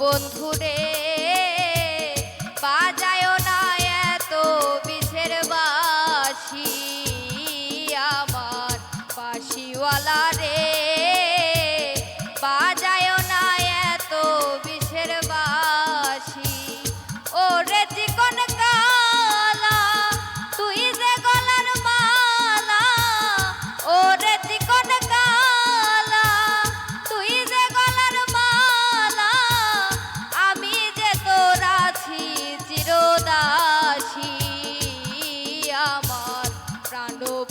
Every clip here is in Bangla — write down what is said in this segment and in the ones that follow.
বন্ধু রে বাজায় না এত বিশের বাসী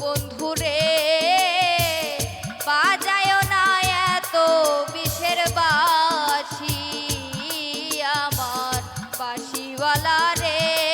বন্ধুরে বাজায় না এত বিষের বাসি আমার বাসিওয়ালা রে।